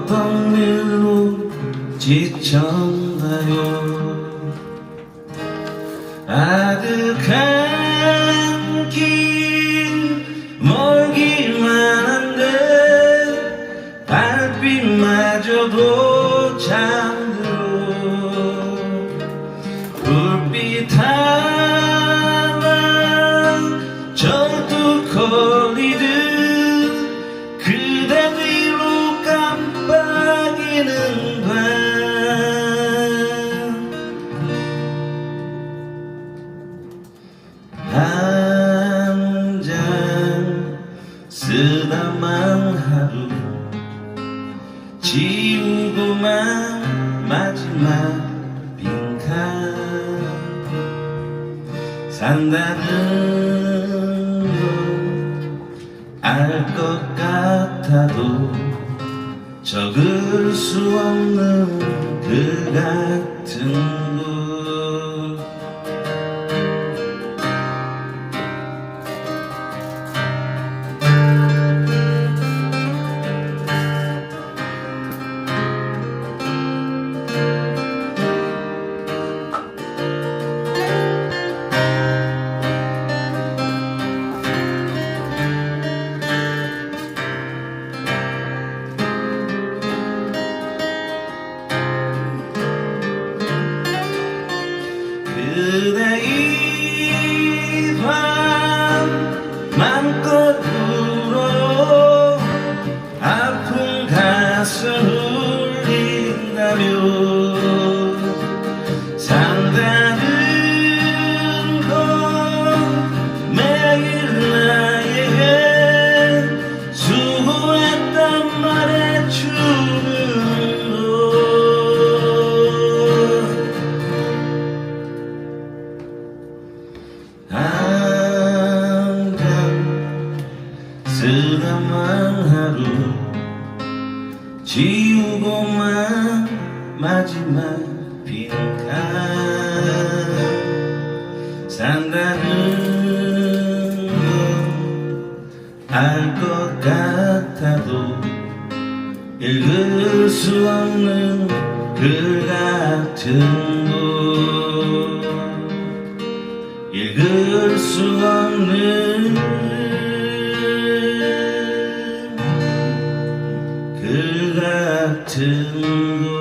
어떤 일로 지쳤나요? 아득한 길 멀기만 한데 달빛마저도 잠들어 불빛 하 쓰다만 하루 지우고만 마지막 빈칸. 산다는 걸 알 것 같아도 적을 수 없는 그 같은 곳 그대 지우고만 마지막 빈칸 산다는 건알 것 같아도 읽을 수 없는 글 같은 곳. 읽을 수 없는 글 같은 곳